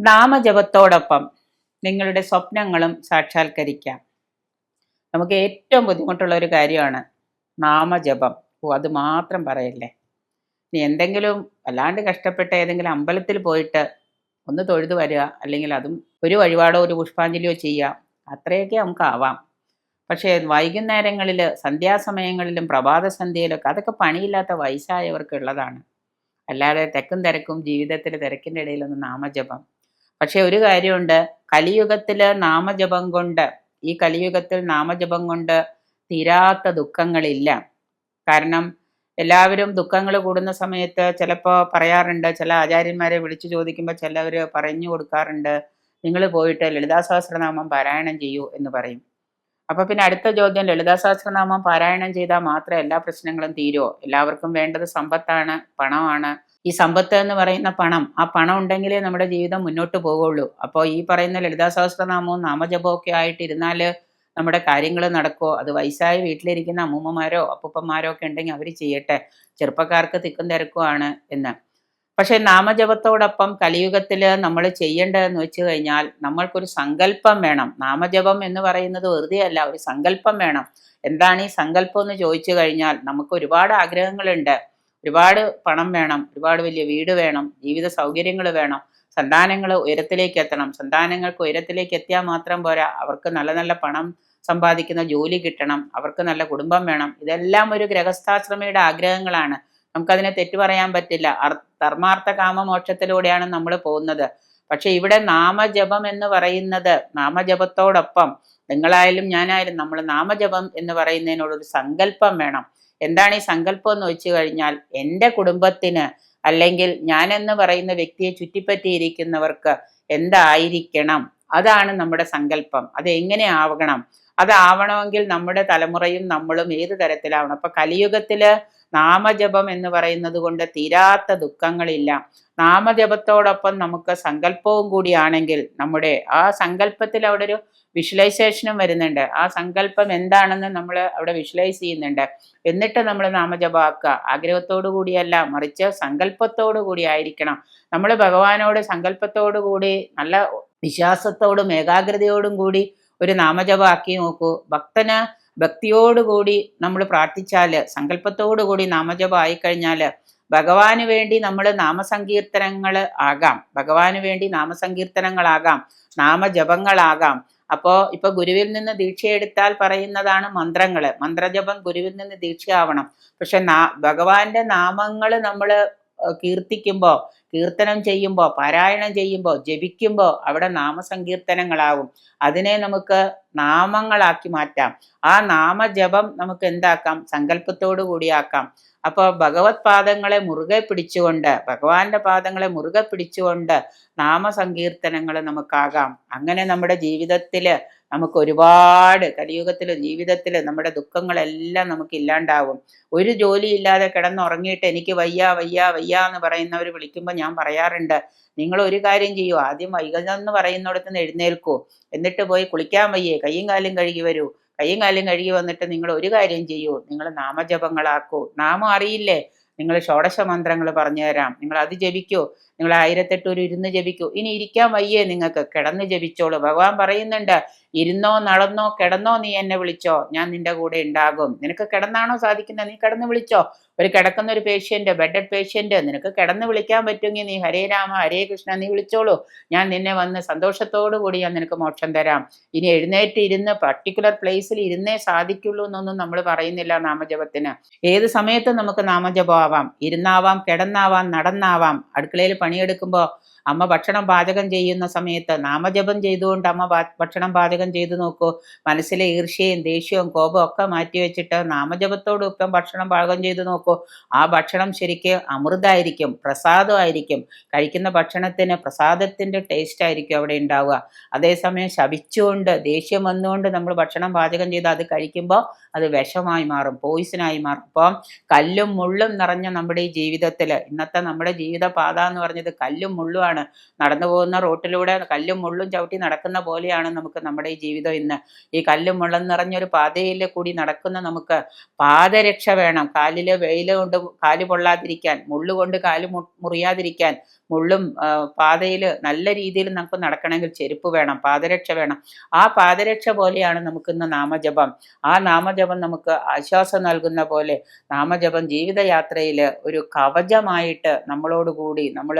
നാമജപത്തോടൊപ്പം നിങ്ങളുടെ സ്വപ്നങ്ങളും സാക്ഷാത്കരിക്കാം. നമുക്ക് ഏറ്റവും ബുദ്ധിമുട്ടുള്ള ഒരു കാര്യമാണ് നാമജപം. ഓ അത് മാത്രം പറയല്ലേ? നീ എന്തെങ്കിലും അല്ലാണ്ട് കഷ്ടപ്പെട്ട ഏതെങ്കിലും അമ്പലത്തിൽ പോയിട്ട് ഒന്ന് തൊഴുതു വരിക അല്ലെങ്കിൽ അതും ഒരു വഴിപാടോ ഒരു പുഷ്പാഞ്ജലിയോ ചെയ്യാം അത്രയൊക്കെ നമുക്ക് ആവാം. പക്ഷേ വൈകുന്നേരങ്ങളിൽ സന്ധ്യാസമയങ്ങളിലും പ്രഭാത സന്ധ്യയിലൊക്കെ അതൊക്കെ പണിയില്ലാത്ത വയസ്സായവർക്കുള്ളതാണ്. അല്ലാതെ തെക്കും തിരക്കും ജീവിതത്തിൽ തിരക്കിന്റെ ഇടയിലൊന്നും നാമജപം പക്ഷെ ഒരു കാര്യമുണ്ട്. കലിയുഗത്തിൽ നാമജപം കൊണ്ട് ഈ കലിയുഗത്തിൽ നാമജപം കൊണ്ട് തീരാത്ത ദുഃഖങ്ങളില്ല. കാരണം എല്ലാവരും ദുഃഖങ്ങൾ കൂടുന്ന സമയത്ത് ചിലപ്പോൾ പറയാറുണ്ട് ചില ആചാര്യന്മാരെ വിളിച്ചു ചോദിക്കുമ്പോൾ ചിലവർ പറഞ്ഞു കൊടുക്കാറുണ്ട്. നിങ്ങൾ പോയിട്ട് ലളിതാ സഹസ്രനാമം പാരായണം ചെയ്യൂ എന്ന് പറയും. അപ്പൊ പിന്നെ അടുത്ത ചോദ്യം ലളിതാ സഹസ്രനാമം പാരായണം ചെയ്താൽ മാത്രമേ എല്ലാ പ്രശ്നങ്ങളും തീരുമോ എല്ലാവർക്കും വേണ്ടത് സമ്പത്താണ് പണമാണ് ഈ സമ്പത്ത് എന്ന് പറയുന്ന പണം ആ പണം ഉണ്ടെങ്കിലേ നമ്മുടെ ജീവിതം മുന്നോട്ട് പോവുള്ളൂ. അപ്പോൾ ഈ പറയുന്ന ലളിതാ സഹസ്രനാമവും നാമജപവും ഒക്കെ ആയിട്ടിരുന്നാൽ നമ്മുടെ കാര്യങ്ങൾ നടക്കുമോ അത് വയസ്സായി വീട്ടിലിരിക്കുന്ന അമ്മൂമ്മമാരോ അപ്പൂപ്പന്മാരോ ഒക്കെ ഉണ്ടെങ്കിൽ അവർ ചെയ്യട്ടെ. ചെറുപ്പക്കാർക്ക് തിക്കും തിരക്കുമാണ് എന്ന്. പക്ഷെ നാമജപത്തോടൊപ്പം കലിയുഗത്തിൽ നമ്മൾ ചെയ്യേണ്ടതെന്ന് വെച്ച് കഴിഞ്ഞാൽ നമ്മൾക്കൊരു സങ്കല്പം വേണം. നാമജപം എന്ന് പറയുന്നത് വെറുതെ അല്ല ഒരു സങ്കല്പം വേണം. എന്താണ് ഈ സങ്കല്പം എന്ന് ചോദിച്ചു കഴിഞ്ഞാൽ നമുക്ക് ഒരുപാട് ആഗ്രഹങ്ങളുണ്ട്. ഒരുപാട് പണം വേണം ഒരുപാട് വലിയ വീട് വേണം ജീവിത സൗകര്യങ്ങൾ വേണം സന്താനങ്ങൾ ഉയരത്തിലേക്ക് എത്തണം സന്താനങ്ങൾക്ക് ഉയരത്തിലേക്ക് എത്തിയാൽ മാത്രം പോരാ അവർക്ക് നല്ല നല്ല പണം സമ്പാദിക്കുന്ന ജോലി കിട്ടണം അവർക്ക് നല്ല കുടുംബം വേണം ഇതെല്ലാം ഒരു ഗ്രഹസ്ഥാശ്രമിയുടെ ആഗ്രഹങ്ങളാണ്. നമുക്കതിനെ തെറ്റു പറയാൻ പറ്റില്ല. ധർമാർത്ഥ കാമമോക്ഷത്തിലൂടെയാണ് നമ്മൾ പോകുന്നത്. പക്ഷെ ഇവിടെ നാമജപം എന്ന് പറയുന്നത് നാമജപത്തോടൊപ്പം നിങ്ങളായാലും ഞാനായാലും നമ്മൾ നാമജപം എന്ന് പറയുന്നതിനോടൊരു സങ്കല്പം വേണം. എന്താണ് ഈ സങ്കല്പം എന്ന് വെച്ച് കഴിഞ്ഞാൽ എന്റെ കുടുംബത്തിന് അല്ലെങ്കിൽ ഞാൻ എന്ന് പറയുന്ന വ്യക്തിയെ ചുറ്റിപ്പറ്റിയിരിക്കുന്നവർക്ക് എന്തായിരിക്കണം? അതാണ് നമ്മുടെ സങ്കല്പം. അത് എങ്ങനെ ആവണം? അതാവണമെങ്കിൽ നമ്മുടെ തലമുറയും നമ്മളും ഏത് തരത്തിലാവണം? അപ്പൊ കലിയുഗത്തിൽ നാമജപം എന്ന് പറയുന്നത് കൊണ്ട് തീരാത്ത ദുഃഖങ്ങളില്ല. നാമജപത്തോടൊപ്പം നമുക്ക് സങ്കല്പവും കൂടിയാണെങ്കിൽ നമ്മുടെ ആ സങ്കല്പത്തിൽ അവിടെ ഒരു വിഷ്വലൈസേഷനും വരുന്നുണ്ട്. ആ സങ്കല്പം എന്താണെന്ന് നമ്മൾ അവിടെ വിഷ്വലൈസ് ചെയ്യുന്നുണ്ട്. എന്നിട്ട് നമ്മൾ നാമജപമാക്കുക ആഗ്രഹത്തോടു കൂടിയല്ല മറിച്ച് സങ്കല്പത്തോടു കൂടി ആയിരിക്കണം. നമ്മൾ ഭഗവാനോട് സങ്കല്പത്തോടു കൂടി നല്ല വിശ്വാസത്തോടും ഏകാഗ്രതയോടും കൂടി ഒരു നാമജപമാക്കി നോക്കൂ. ഭക്തന് ഭക്തിയോടുകൂടി നമ്മൾ പ്രാർത്ഥിച്ചാൽ സങ്കല്പത്തോടു കൂടി നാമജപം ആയിക്കഴിഞ്ഞാൽ ഭഗവാന് വേണ്ടി നമ്മൾ നാമസങ്കീർത്തനങ്ങൾ ആകാം. ഭഗവാന് വേണ്ടി നാമസങ്കീർത്തനങ്ങളാകാം നാമജപങ്ങളാകാം. അപ്പോൾ ഇപ്പൊ ഗുരുവിൽ നിന്ന് ദീക്ഷയെടുത്താൽ പറയുന്നതാണ് മന്ത്രങ്ങൾ. മന്ത്രജപം ഗുരുവിൽ നിന്ന് ദീക്ഷയാവണം. പക്ഷെ നാ ഭഗവാന്റെ നാമങ്ങൾ നമ്മൾ കീർത്തിക്കുമ്പോൾ കീർത്തനം ചെയ്യുമ്പോൾ പാരായണം ചെയ്യുമ്പോൾ ജപിക്കുമ്പോൾ അവിടെ നാമസങ്കീർത്തനങ്ങളാവും അതിനെ നമുക്ക് നാമങ്ങളാക്കി മാറ്റാം. ആ നാമജപം നമുക്ക് എന്താക്കാം? സങ്കല്പത്തോടു കൂടിയാക്കാം അപ്പോൾ ഭഗവത് പാദങ്ങളെ മുറുകെ പിടിച്ചുകൊണ്ട് ഭഗവാന്റെ പാദങ്ങളെ മുറുകെ പിടിച്ചുകൊണ്ട് നാമസങ്കീർത്തനങ്ങൾ നമുക്കാകാം. അങ്ങനെ നമ്മുടെ ജീവിതത്തിൽ നമുക്ക് ഒരുപാട് കലിയുഗത്തിലും ജീവിതത്തിലും നമ്മുടെ ദുഃഖങ്ങളെല്ലാം നമുക്ക് ഇല്ലാണ്ടാവും ഒരു ജോലി ഇല്ലാതെ കിടന്നുറങ്ങിയിട്ട് എനിക്ക് വയ്യ വയ്യ വയ്യ എന്ന് പറയുന്നവർ വിളിക്കുമ്പോൾ ഞാൻ പറയാറുണ്ട് നിങ്ങൾ ഒരു കാര്യം ചെയ്യൂ ആദ്യം വൈകുന്നെന്ന് പറയുന്നിടത്ത് നിന്ന് എഴുന്നേൽക്കൂ. എന്നിട്ട് പോയി കുളിക്കാൻ വയ്യേ കയ്യും കാലും കഴുകി വരൂ. കയ്യും കാലും കഴുകി വന്നിട്ട് നിങ്ങൾ ഒരു കാര്യം ചെയ്യൂ നിങ്ങൾ നാമജപങ്ങളാക്കൂ. നാമം അറിയില്ലേ? നിങ്ങൾ ഷോഡശ മന്ത്രങ്ങൾ പറഞ്ഞു തരാം. നിങ്ങൾ അത് ജപിക്കൂ. നിങ്ങൾ ആയിരത്തെട്ട് ഒരു ഇരുന്ന് ജപിക്കൂ. ഇനി ഇരിക്കാൻ വയ്യേ നിങ്ങൾക്ക്. കിടന്ന് ജപിച്ചോളൂ. ഭഗവാൻ പറയുന്നുണ്ട് ഇരുന്നോ നടന്നോ കിടന്നോ നീ എന്നെ വിളിച്ചോ. ഞാൻ നിന്റെ കൂടെ ഉണ്ടാകും. നിനക്ക് കിടന്നാണോ സാധിക്കുന്നത്? നീ കിടന്ന് വിളിച്ചോ. ഒരു കിടക്കുന്ന ഒരു പേഷ്യന്റ് ബെഡഡ് പേഷ്യന്റ് നിനക്ക് കിടന്ന് വിളിക്കാൻ പറ്റുമെങ്കിൽ നീ ഹരേ രാമ ഹരേ കൃഷ്ണ നീ വിളിച്ചോളൂ. ഞാൻ നിന്നെ വന്ന് സന്തോഷത്തോടു കൂടി ഞാൻ നിനക്ക് മോക്ഷം തരാം. ഇനി എഴുന്നേറ്റ് ഇരുന്ന് പർട്ടിക്കുലർ പ്ലേസിൽ ഇരുന്നേ സാധിക്കുള്ളൂ എന്നൊന്നും നമ്മൾ പറയുന്നില്ല നാമജപത്തിന്. ഏത് സമയത്തും നമുക്ക് നാമജപം ആവാം ഇരുന്നാവാം കിടന്നാവാം നടന്നാവാം. അടുക്കളയിൽ പണിയെടുക്കുമ്പോൾ അമ്മ ഭക്ഷണം പാചകം ചെയ്യുന്ന സമയത്ത് നാമജപം ചെയ്തുകൊണ്ട് അമ്മ ഭക്ഷണം പാചകം ചെയ്തു നോക്കൂ. മനസ്സിലെ ഈർഷ്യയും ദേഷ്യവും കോപവും ഒക്കെ മാറ്റിവെച്ചിട്ട് നാമജപത്തോടൊപ്പം ഭക്ഷണം പാചകം ചെയ്തു നോക്കൂ. ആ ഭക്ഷണം ശരിക്കും അമൃതായിരിക്കും പ്രസാദമായിരിക്കും. കഴിക്കുന്ന ഭക്ഷണത്തിന് പ്രസാദത്തിന്റെ ടേസ്റ്റ് ആയിരിക്കും അവിടെ ഉണ്ടാവുക. അതേസമയം ശപിച്ചുകൊണ്ട് ദേഷ്യം വന്നുകൊണ്ട് നമ്മൾ ഭക്ഷണം പാചകം ചെയ്ത് അത് കഴിക്കുമ്പോൾ അത് വിഷമായി മാറും പോയിസനായി മാറും. അപ്പം കല്ലും മുള്ളും നിറഞ്ഞ നമ്മുടെ ഈ ജീവിതത്തിൽ ഇന്നത്തെ നമ്മുടെ ജീവിത പാത എന്ന് പറഞ്ഞത് കല്ലും മുള്ളുമാണ്. നടന്നു പോകുന്ന റോട്ടിലൂടെ കല്ലും മുള്ളും ചവിട്ടി നടക്കുന്ന പോലെയാണ് നമുക്ക് നമ്മുടെ ഈ ജീവിതം ഇന്ന്. ഈ കല്ലും മുള്ളും നിറഞ്ഞൊരു പാതയിൽ കൂടി നടക്കുന്ന നമുക്ക് പാദരക്ഷ വേണം. കാലിൽ വെയിൽ കൊണ്ട് കാൽ പൊള്ളാതിരിക്കാൻ മുള്ളുകൊണ്ട് കാൽ മുറിയാതിരിക്കാൻ മുള്ളും പാതയിൽ നല്ല രീതിയിൽ നമുക്ക് നടക്കണമെങ്കിൽ ചെരുപ്പ് വേണം പാദരക്ഷ വേണം. ആ പാദരക്ഷ പോലെയാണ് നമുക്കിന്ന് നാമജപം. ആ നാമജപം നമുക്ക് ആശ്വാസം നൽകുന്ന പോലെ നാമജപം ജീവിതയാത്രയിൽ ഒരു കവചമായിട്ട് നമ്മളോടുകൂടി നമ്മൾ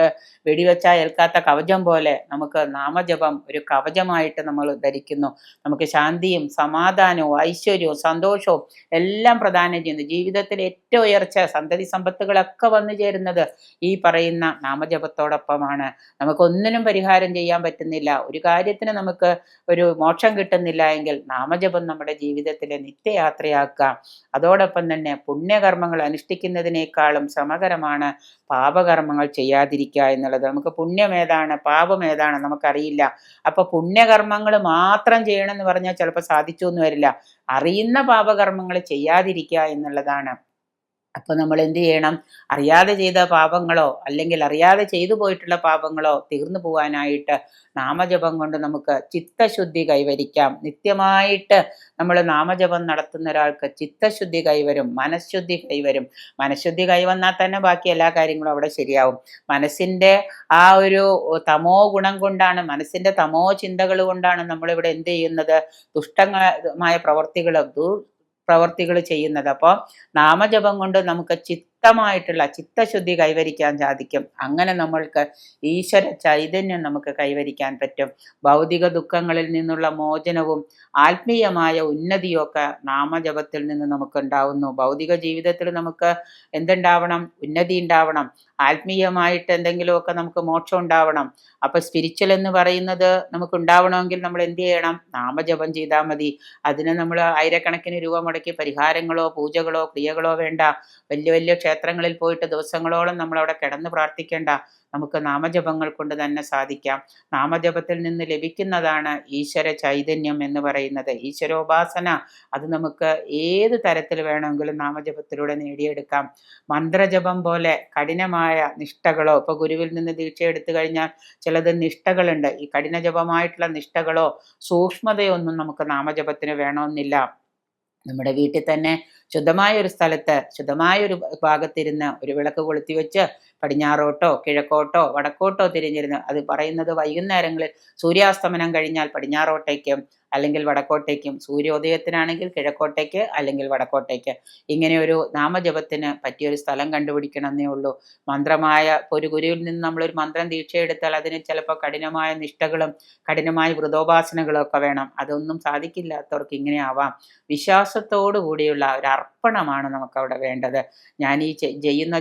വെടിവെച്ചാൽ ഏൽക്കാത്ത കവചം പോലെ നമുക്ക് നാമജപം ഒരു കവചമായിട്ട് നമ്മൾ ധരിക്കുന്നു. നമുക്ക് ശാന്തിയും സമാധാനവും ഐശ്വര്യവും സന്തോഷവും എല്ലാം പ്രദാനം ചെയ്യുന്നു. ജീവിതത്തിൽ ഏറ്റവും ഉയർച്ച സന്തതി സമ്പത്തുകളൊക്കെ വന്നു ചേരുന്നത് ഈ പറയുന്ന നാമജപത്തോടൊപ്പമാണ്. നമുക്കൊന്നിനും പരിഹാരം ചെയ്യാൻ പറ്റുന്നില്ല. ഒരു കാര്യത്തിന് നമുക്ക് ഒരു മോക്ഷം കിട്ടുന്നില്ല എങ്കിൽ നാമജപം നമ്മുടെ ജീവിതത്തിലെ നിത്യയാത്രയാക്കുക അതോടൊപ്പം തന്നെ പുണ്യകർമ്മങ്ങൾ അനുഷ്ഠിക്കുന്നതിനേക്കാളും സമകരമാണ് പാപകർമ്മങ്ങൾ ചെയ്യാതിരിക്കുക എന്നുള്ളത്. നമുക്ക് പുണ്യം ഏതാണ്? പാപം ഏതാണ്? നമുക്കറിയില്ല. അപ്പൊ പുണ്യകർമ്മങ്ങൾ മാത്രം ചെയ്യണമെന്ന് പറഞ്ഞാൽ ചിലപ്പോൾ സാധിച്ചു എന്ന് വരില്ല. അറിയുന്ന പാപകർമ്മങ്ങൾ ചെയ്യാതിരിക്കുക എന്നുള്ളതാണ്. അപ്പോൾ നമ്മൾ എന്ത് ചെയ്യണം? അറിയാതെ ചെയ്ത പാപങ്ങളോ അല്ലെങ്കിൽ അറിയാതെ ചെയ്തു പോയിട്ടുള്ള പാപങ്ങളോ തീർന്നു പോകാനായിട്ട് നാമജപം കൊണ്ട് നമുക്ക് ചിത്തശുദ്ധി കൈവരിക്കാം. നിത്യമായിട്ട് നമ്മൾ നാമജപം നടത്തുന്ന ഒരാൾക്ക് ചിത്തശുദ്ധി കൈവരും മനഃശുദ്ധി കൈവരും. മനഃശുദ്ധി കൈവന്നാൽ തന്നെ ബാക്കി എല്ലാ കാര്യങ്ങളും അവിടെ ശരിയാവും. മനസ്സിന്റെ ആ ഒരു തമോ ഗുണം കൊണ്ടാണ് മനസ്സിന്റെ തമോ ചിന്തകൾ കൊണ്ടാണ് നമ്മളിവിടെ എന്ത് ചെയ്യുന്നത്? ദുഷ്ടമായ പ്രവർത്തികൾ പ്രവർത്തികൾ ചെയ്യുന്നത്. അപ്പോൾ നാമജപം കൊണ്ട് നമുക്ക് ചിത്തമായിട്ടുള്ള ചിത്തശുദ്ധി കൈവരിക്കാൻ സാധിക്കും. അങ്ങനെ നമ്മൾക്ക് ഈശ്വര ചൈതന്യം നമുക്ക് കൈവരിക്കാൻ പറ്റും. ഭൗതിക ദുഃഖങ്ങളിൽ നിന്നുള്ള മോചനവും ആത്മീയമായ ഉന്നതിയൊക്കെ നാമജപത്തിൽ നിന്ന് നമുക്ക് ഉണ്ടാവുന്നു ഭൗതിക ജീവിതത്തിൽ നമുക്ക് എന്തുണ്ടാവണം? ഉന്നതി ഉണ്ടാവണം. ആത്മീയമായിട്ട് എന്തെങ്കിലുമൊക്കെ നമുക്ക് മോക്ഷം ഉണ്ടാവണം. അപ്പൊ സ്പിരിച്വൽ എന്ന് പറയുന്നത് നമുക്ക് ഉണ്ടാവണമെങ്കിൽ നമ്മൾ എന്ത് ചെയ്യണം? നാമജപം ചെയ്താൽ മതി. അതിന് നമ്മൾ ആയിരക്കണക്കിന് രൂപ മുടക്കി പരിഹാരങ്ങളോ പൂജകളോ ക്രിയകളോ വേണ്ട. വലിയ വലിയ ക്ഷേത്രങ്ങളിൽ പോയിട്ട് ദിവസങ്ങളോളം നമ്മൾ അവിടെ കിടന്ന് പ്രാർത്ഥിക്കേണ്ട നമുക്ക് നാമജപങ്ങൾ കൊണ്ട് തന്നെ സാധിക്കാം. നാമജപത്തിൽ നിന്ന് ലഭിക്കുന്നതാണ് ഈശ്വര ചൈതന്യം എന്ന് പറയുന്നത്. ഈശ്വരോപാസന അത് നമുക്ക് ഏത് തരത്തിൽ വേണമെങ്കിലും നാമജപത്തിലൂടെ നേടിയെടുക്കാം. മന്ത്രജപം പോലെ കഠിനമായ നിഷ്ഠകളോ ഇപ്പൊ ഗുരുവിൽ നിന്ന് ദീക്ഷ എടുത്തു കഴിഞ്ഞാൽ ചിലത് നിഷ്ഠകളുണ്ട്. ഈ കഠിനജപമായിട്ടുള്ള നിഷ്ഠകളോ സൂക്ഷ്മതയോ ഒന്നും നമുക്ക് നാമജപത്തിന് വേണമെന്നില്ല. നമ്മുടെ വീട്ടിൽ തന്നെ ശുദ്ധമായ ഒരു സ്ഥലത്ത് ശുദ്ധമായ ഒരു ഭാഗത്തിരുന്ന് ഒരു വിളക്ക് കൊളുത്തി വെച്ച് പടിഞ്ഞാറോട്ടോ കിഴക്കോട്ടോ വടക്കോട്ടോ തിരിഞ്ഞിരുന്ന് അത് പറയുന്നത് വൈകുന്നേരങ്ങളിൽ സൂര്യാസ്തമനം കഴിഞ്ഞാൽ പടിഞ്ഞാറോട്ടേക്കും അല്ലെങ്കിൽ വടക്കോട്ടേക്കും സൂര്യോദയത്തിനാണെങ്കിൽ കിഴക്കോട്ടേക്ക് അല്ലെങ്കിൽ വടക്കോട്ടേക്ക്. ഇങ്ങനെ ഒരു നാമജപത്തിന് പറ്റിയൊരു സ്ഥലം കണ്ടുപിടിക്കണമെന്നേ ഉള്ളൂ. മന്ത്രമായ ഒരു ഗുരുവിൽ നിന്ന് നമ്മളൊരു മന്ത്രം ദീക്ഷയെടുത്താൽ അതിന് ചിലപ്പോൾ കഠിനമായ നിഷ്ഠകളും കഠിനമായ വൃതോപാസനകളും ഒക്കെ വേണം. അതൊന്നും സാധിക്കില്ലാത്തവർക്ക് ഇങ്ങനെ ആവാം. വിശ്വാസത്തോടു കൂടിയുള്ള ഒരു അർപ്പണമാണ് നമുക്കവിടെ വേണ്ടത്. ഞാൻ ഈ ചെയ്യുന്ന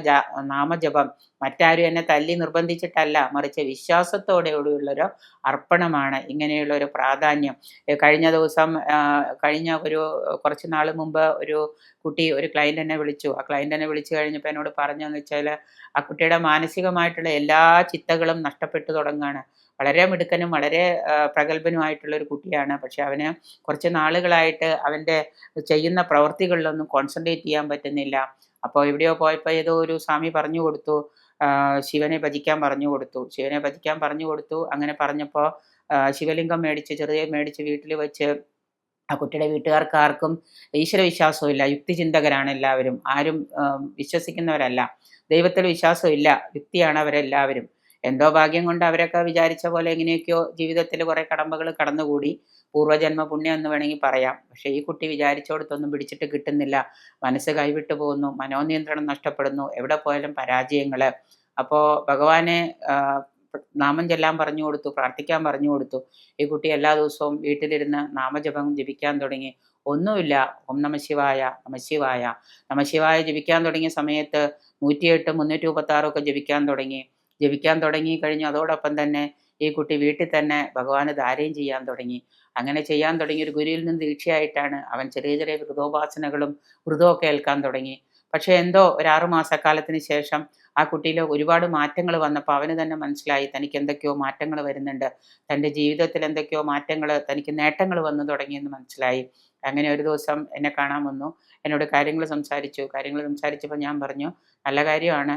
നാമജപം മറ്റാരും എന്നെ തല്ലി നിർബന്ധിച്ചിട്ടല്ല. മറിച്ച് വിശ്വാസത്തോടെയുള്ളൊരു അർപ്പണമാണ്. ഇങ്ങനെയുള്ള ഒരു പ്രാധാന്യം കഴിഞ്ഞ ദിവസം കഴിഞ്ഞ ഒരു കുറച്ച് നാൾ മുമ്പ് ഒരു കുട്ടി ഒരു ക്ലയന്റ് എന്നെ വിളിച്ചു. ആ ക്ലയന്റ് എന്നെ വിളിച്ചു കഴിഞ്ഞപ്പോൾ എന്നോട് പറഞ്ഞതെന്ന് വെച്ചാൽ ആ കുട്ടിയുടെ മാനസികമായിട്ടുള്ള എല്ലാ ചിത്തകളും നഷ്ടപ്പെട്ടു തുടങ്ങുകയാണ് വളരെ മിടുക്കനും വളരെ പ്രഗത്ഭനുമായിട്ടുള്ള ഒരു കുട്ടിയാണ്. പക്ഷെ അവന് കുറച്ച് നാളുകളായിട്ട് അവന്റെ ചെയ്യുന്ന പ്രവൃത്തികളിലൊന്നും കോൺസെൻട്രേറ്റ് ചെയ്യാൻ പറ്റുന്നില്ല. അപ്പോൾ എവിടെയോ പോയപ്പോൾ ഏതോ ഒരു സ്വാമി പറഞ്ഞു കൊടുത്തു ശിവനെ ഭജിക്കാൻ പറഞ്ഞു കൊടുത്തു. ശിവനെ ഭജിക്കാൻ പറഞ്ഞു കൊടുത്തു. അങ്ങനെ പറഞ്ഞപ്പോൾ ശിവലിംഗം മേടിച്ച് ചെറിയ മേടിച്ച് വീട്ടിൽ വെച്ച് ആ കുട്ടിയുടെ വീട്ടുകാർക്ക് ആർക്കും ഈശ്വര വിശ്വാസമില്ല യുക്തിചിന്തകരാണ് എല്ലാവരും. ആരും വിശ്വസിക്കുന്നവരല്ല. ദൈവത്തിൽ വിശ്വാസമില്ല യുക്തിയാണ് അവരെല്ലാവരും. എന്തോ ഭാഗ്യം കൊണ്ട് അവരൊക്കെ വിചാരിച്ച പോലെ എങ്ങനെയൊക്കെയോ ജീവിതത്തിൽ കുറേ കടമ്പകൾ കടന്നുകൂടി. പൂർവജന്മ പുണ്യം എന്ന് വേണമെങ്കിൽ പറയാം. പക്ഷേ ഈ കുട്ടി വിചാരിച്ചോടത്തൊന്നും പിടിച്ചിട്ട് കിട്ടുന്നില്ല. മനസ്സ് കൈവിട്ടു പോകുന്നു. മനോനിയന്ത്രണം നഷ്ടപ്പെടുന്നു. എവിടെ പോയാലും പരാജയങ്ങൾ അപ്പോൾ ഭഗവാനെ നാമം ചെല്ലാൻ പറഞ്ഞു കൊടുത്തു പ്രാർത്ഥിക്കാൻ പറഞ്ഞു കൊടുത്തു. ഈ കുട്ടി എല്ലാ ദിവസവും വീട്ടിലിരുന്ന് നാമജപം ജപിക്കാൻ തുടങ്ങി. ഒന്നുമില്ല. ഓം നമ ശിവായ നമശിവായ ജപിക്കാൻ തുടങ്ങിയ സമയത്ത് നൂറ്റിയെട്ട് മുന്നൂറ്റി മുപ്പത്തി ആറൊക്കെ ജപിക്കാൻ തുടങ്ങി. ജപിക്കാൻ തുടങ്ങി കഴിഞ്ഞു. അതോടൊപ്പം തന്നെ ഈ കുട്ടി വീട്ടിൽ തന്നെ ഭഗവാന് ധാരയും ചെയ്യാൻ തുടങ്ങി. അങ്ങനെ ചെയ്യാൻ തുടങ്ങി. ഒരു ഗുരുവിൽ നിന്ന് ദീക്ഷയായിട്ടാണ് അവൻ ചെറിയ ചെറിയ വൃതോപാസനകളും വൃതമൊക്കെ ഏൽക്കാൻ തുടങ്ങി. പക്ഷേ എന്തോ ഒരു മാസക്കാലത്തിന് ശേഷം ആ കുട്ടിയിൽ ഒരുപാട് മാറ്റങ്ങൾ വന്നപ്പോൾ അവന് തന്നെ മനസ്സിലായി തനിക്ക് എന്തൊക്കെയോ മാറ്റങ്ങൾ വരുന്നുണ്ട്. തന്റെ ജീവിതത്തിൽ എന്തൊക്കെയോ മാറ്റങ്ങൾ തനിക്ക് നേട്ടങ്ങൾ വന്നു തുടങ്ങിയെന്ന് മനസ്സിലായി. അങ്ങനെ ഒരു ദിവസം എന്നെ കാണാൻ വന്നു. എന്നോട് കാര്യങ്ങൾ സംസാരിച്ചു. കാര്യങ്ങൾ സംസാരിച്ചപ്പോൾ ഞാൻ പറഞ്ഞു നല്ല കാര്യമാണ്.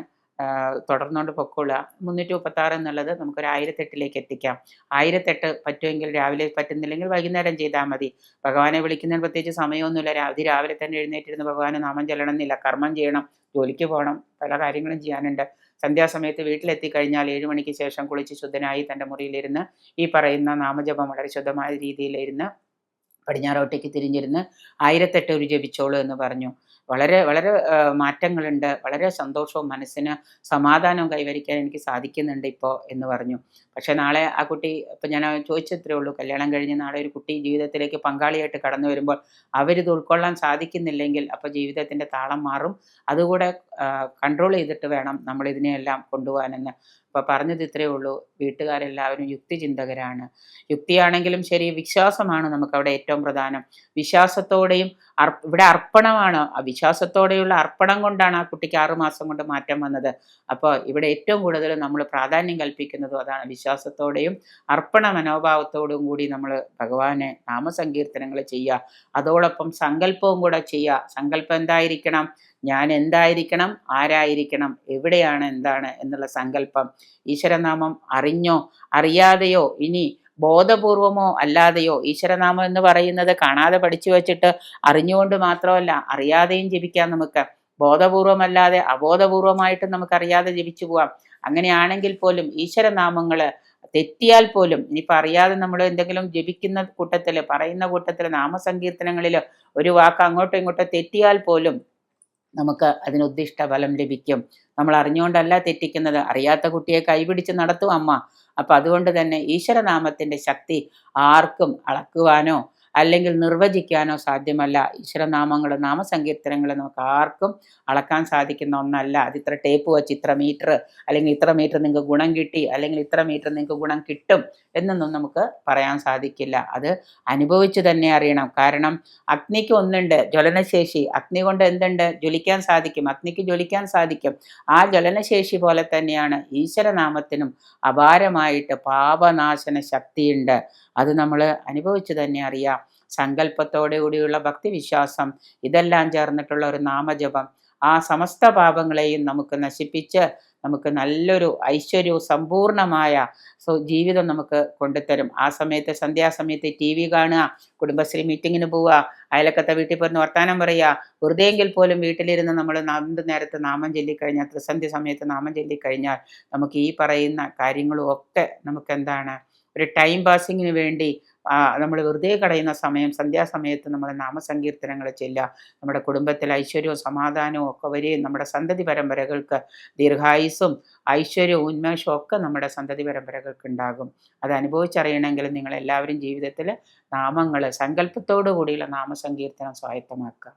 തുടർന്നുകൊണ്ട് പൊക്കോളുക. മുന്നൂറ്റി മുപ്പത്തി ആറ് എന്നുള്ളത് നമുക്കൊരു ആയിരത്തെട്ടിലേക്ക് എത്തിക്കാം. ആയിരത്തെട്ട് പറ്റുമെങ്കിൽ രാവിലെ പറ്റുന്നില്ലെങ്കിൽ വൈകുന്നേരം ചെയ്താൽ മതി. ഭഗവാനെ വിളിക്കുന്നതിന് പ്രത്യേകിച്ച് സമയമൊന്നുമില്ല. രാവിലെ അതിരാവിലെ തന്നെ എഴുന്നേറ്റിരുന്ന് ഭഗവാന് നാമം ചെല്ലണം എന്നില്ല കർമ്മം ചെയ്യണം ജോലിക്ക് പോകണം പല കാര്യങ്ങളും ചെയ്യാനുണ്ട്. സന്ധ്യാസമയത്ത് വീട്ടിലെത്തി കഴിഞ്ഞാൽ ഏഴ് മണിക്ക് ശേഷം കുളിച്ച് ശുദ്ധനായി തന്റെ മുറിയിലിരുന്ന് ഈ പറയുന്ന നാമജപം വളരെ ശുദ്ധമായ രീതിയിലിരുന്ന് പടിഞ്ഞാറോട്ടേക്ക് തിരിഞ്ഞിരുന്ന് ആയിരത്തെട്ട് ഒരു ജപിച്ചോളൂ എന്ന് പറഞ്ഞു. വളരെ വളരെ മാറ്റങ്ങളുണ്ട്. വളരെ സന്തോഷവും മനസ്സിന് സമാധാനവും കൈവരിക്കാൻ എനിക്ക് സാധിക്കുന്നുണ്ട് ഇപ്പോൾ എന്ന് പറഞ്ഞു. പക്ഷേ നാളെ ആ കുട്ടി ഇപ്പം ഞാൻ ചോദിച്ചത്രേ ഉള്ളൂ കല്യാണം കഴിഞ്ഞ് നാളെ ഒരു കുട്ടി ജീവിതത്തിലേക്ക് പങ്കാളിയായിട്ട് കടന്നു വരുമ്പോൾ അവരിത് ഉൾക്കൊള്ളാൻ സാധിക്കുന്നില്ലെങ്കിൽ അപ്പോൾ ജീവിതത്തിന്റെ താളം മാറും. അതുകൂടെ കൺട്രോൾ ചെയ്തിട്ട് വേണം നമ്മൾ ഇതിനെയെല്ലാം കൊണ്ടുപോകാനെന്ന്. അപ്പോൾ പറഞ്ഞത് ഇത്രയേ ഉള്ളൂ വീട്ടുകാരെല്ലാവരും യുക്തിചിന്തകരാണ്. യുക്തിയാണെങ്കിലും ശരി വിശ്വാസമാണ് നമുക്ക് അവിടെ ഏറ്റവും പ്രധാനം. വിശ്വാസത്തോടെയും ഇവിടെ അർപ്പണമാണ് വിശ്വാസത്തോടെയുള്ള അർപ്പണം കൊണ്ടാണ് ആ കുട്ടിക്ക് ആറുമാസം കൊണ്ട് മാറ്റം വന്നത്. അപ്പോൾ ഇവിടെ ഏറ്റവും കൂടുതൽ നമ്മൾ പ്രാധാന്യം കൽപ്പിക്കുന്നതും അതാണ് വിശ്വാസത്തോടെയും അർപ്പണ മനോഭാവത്തോടും കൂടി നമ്മൾ ഭഗവാനെ നാമസങ്കീർത്തനങ്ങൾ ചെയ്യുക. അതോടൊപ്പം സങ്കല്പവും കൂടെ ചെയ്യുക. സങ്കല്പം എന്തായിരിക്കണം? ഞാൻ എന്തായിരിക്കണം? ആരായിരിക്കണം? എവിടെയാണ് എന്താണ് എന്നുള്ള സങ്കല്പം. ഈശ്വരനാമം അറിഞ്ഞോ? അറിയാതെയോ? ഇനി ബോധപൂർവമോ അല്ലാതെയോ ഈശ്വരനാമം എന്ന് പറയുന്നത് കാണാതെ പഠിച്ചു വച്ചിട്ട് അറിഞ്ഞുകൊണ്ട് മാത്രമല്ല അറിയാതെയും ജപിക്കാം നമുക്ക്. ബോധപൂർവമല്ലാതെ അബോധപൂർവമായിട്ട് നമുക്ക് അറിയാതെ ജപിച്ചു പോവാം. അങ്ങനെയാണെങ്കിൽ പോലും ഈശ്വരനാമങ്ങൾ തെറ്റിയാൽ പോലും ഇനിയിപ്പോൾ അറിയാതെ നമ്മൾ എന്തെങ്കിലും ജപിക്കുന്ന കൂട്ടത്തിൽ പറയുന്ന കൂട്ടത്തിൽ നാമസങ്കീർത്തനങ്ങളിൽ ഒരു വാക്ക് അങ്ങോട്ടും ഇങ്ങോട്ടോ തെറ്റിയാൽ പോലും നമുക്ക് അതിന് ഉദ്ദിഷ്ട ഫലം ലഭിക്കും. നമ്മൾ അറിഞ്ഞുകൊണ്ടല്ല തെറ്റിക്കുന്നത്. അറിയാത്ത കുട്ടിയെ കൈപിടിച്ച് നടത്തും അമ്മ. അപ്പം അതുകൊണ്ട് തന്നെ ഈശ്വരനാമത്തിന്റെ ശക്തി ആർക്കും അളക്കുവാനോ അല്ലെങ്കിൽ നിർവചിക്കാനോ സാധ്യമല്ല. ഈശ്വരനാമങ്ങൾ നാമസങ്കീർത്തനങ്ങൾ നമുക്ക് ആർക്കും അളക്കാൻ സാധിക്കുന്ന ഒന്നല്ല. അത് ഇത്ര ടേപ്പ് വെച്ച് ഇത്ര മീറ്റർ അല്ലെങ്കിൽ ഇത്ര മീറ്റർ നിങ്ങൾക്ക് ഗുണം കിട്ടി അല്ലെങ്കിൽ ഇത്ര മീറ്റർ നിങ്ങൾക്ക് ഗുണം കിട്ടും എന്നൊന്നും നമുക്ക് പറയാൻ സാധിക്കില്ല. അത് അനുഭവിച്ച് തന്നെ അറിയണം. കാരണം അഗ്നിക്ക് ഒന്നുണ്ട് ജ്വലനശേഷി. അഗ്നി കൊണ്ട് എന്തുണ്ട്? ജ്വലിക്കാൻ സാധിക്കും. അഗ്നിക്ക് ജ്വലിക്കാൻ സാധിക്കും. ആ ജ്വലനശേഷി പോലെ തന്നെയാണ് ഈശ്വരനാമത്തിനും അപാരമായിട്ട് പാപനാശന ശക്തിയുണ്ട്. അത് നമ്മൾ അനുഭവിച്ച് തന്നെ അറിയാം. സങ്കല്പത്തോടു കൂടിയുള്ള ഭക്തിവിശ്വാസം ഇതെല്ലാം ചേർന്നിട്ടുള്ള ഒരു നാമജപം ആ സമസ്ത പാപങ്ങളെയും നമുക്ക് നശിപ്പിച്ച് നമുക്ക് നല്ലൊരു ഐശ്വര്യവും സമ്പൂർണമായ ജീവിതം നമുക്ക് കൊണ്ടുതരും. ആ സമയത്ത് സന്ധ്യാസമയത്ത് ടി വി കാണുക കുടുംബശ്രീ മീറ്റിങ്ങിന് പോവുക അയലക്കത്തെ വീട്ടിൽ പോയി വർത്താനം പറയുക വെറുതെയെങ്കിൽ പോലും വീട്ടിലിരുന്ന് നമ്മൾ രണ്ട് നേരത്ത് നാമം ചൊല്ലിക്കഴിഞ്ഞാൽ ത്രിസന്ധ്യ സമയത്ത് നാമം ചൊല്ലിക്കഴിഞ്ഞാൽ നമുക്ക് ഈ പറയുന്ന കാര്യങ്ങളും ഒക്കെ നമുക്ക് എന്താണ് ഒരു ടൈം പാസിങ്ങിന് വേണ്ടി നമ്മൾ വെറുതെ കളയുന്ന സമയം സന്ധ്യാസമയത്ത് നമ്മൾ നാമസങ്കീർത്തനങ്ങൾ ചെല്ലുക നമ്മുടെ കുടുംബത്തിൽ ഐശ്വര്യവും സമാധാനവും ഒക്കെ വരികയും നമ്മുടെ സന്തതി പരമ്പരകൾക്ക് ദീർഘായുസും ഐശ്വര്യവും ഉന്മേഷവും ഒക്കെ നമ്മുടെ സന്തതി പരമ്പരകൾക്ക് ഉണ്ടാകും. അത് അനുഭവിച്ചറിയണമെങ്കിൽ നിങ്ങൾ എല്ലാവരും ജീവിതത്തിൽ നാമങ്ങൾ സങ്കല്പത്തോടു കൂടിയുള്ള നാമസങ്കീർത്തനം സ്വായത്തമാക്കുക.